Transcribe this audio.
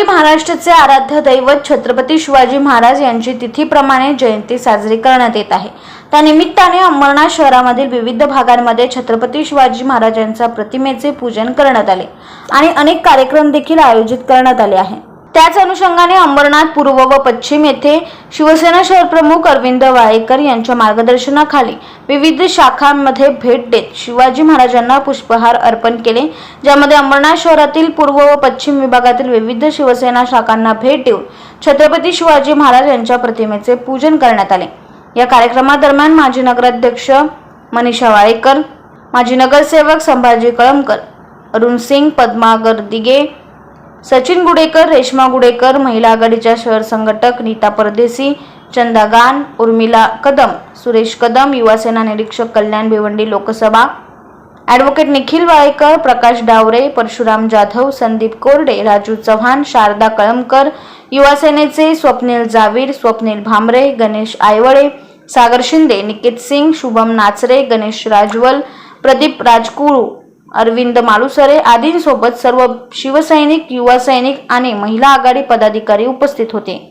रविवारी महाराष्ट्राचे आराध्य दैवत छत्रपती शिवाजी महाराज यांची तिथीप्रमाणे जयंती साजरी करण्यात येत आहे. त्यानिमित्ताने अंबरनाथ शहरामधील विविध भागांमध्ये छत्रपती शिवाजी महाराजांच्या प्रतिमेचे पूजन करण्यात आले आणि अनेक कार्यक्रम देखील आयोजित करण्यात आले आहे त्याच अनुषंगाने अंबरनाथ पूर्व व पश्चिम येथे शिवसेना शहर प्रमुख अरविंद वाळेकर यांच्या मार्गदर्शनाखाली विविध शाखांमध्ये भेट देत शिवाजी महाराजांना पुष्पहार अर्पण केले ज्यामध्ये अंबरनाथ शहरातील पूर्व व पश्चिम विभागातील विविध शिवसेना शाखांना भेट देऊन छत्रपती शिवाजी महाराज यांच्या प्रतिमेचे पूजन करण्यात आले. या कार्यक्रमादरम्यान माजी नगराध्यक्ष मनीषा वाळेकर माजी नगरसेवक संभाजी कळमकर अरुण सिंग पद्मागर दिगे सचिन गुडेकर रेश्मा गुडेकर महिला आघाडीच्या शहर संघटक नीता परदेसी चंदा गान उर्मिला कदम सुरेश कदम युवासेना निरीक्षक कल्याण भिवंडी लोकसभा. ॲडव्होकेट निखिल वाळेकर प्रकाश डावरे परशुराम जाधव संदीप कोरडे राजू चव्हाण शारदा कळमकर युवासेनेचे स्वप्नील जावीर स्वप्नील भामरे गणेश आयवळे सागर शिंदे निकित सिंग शुभम नाचरे गणेश राजवल प्रदीप राजकुरू अरविंद मालुसरे आदींसोबत सर्व शिवसैनिक युवा सैनिक आणि महिला आघाडी पदाधिकारी उपस्थित होते.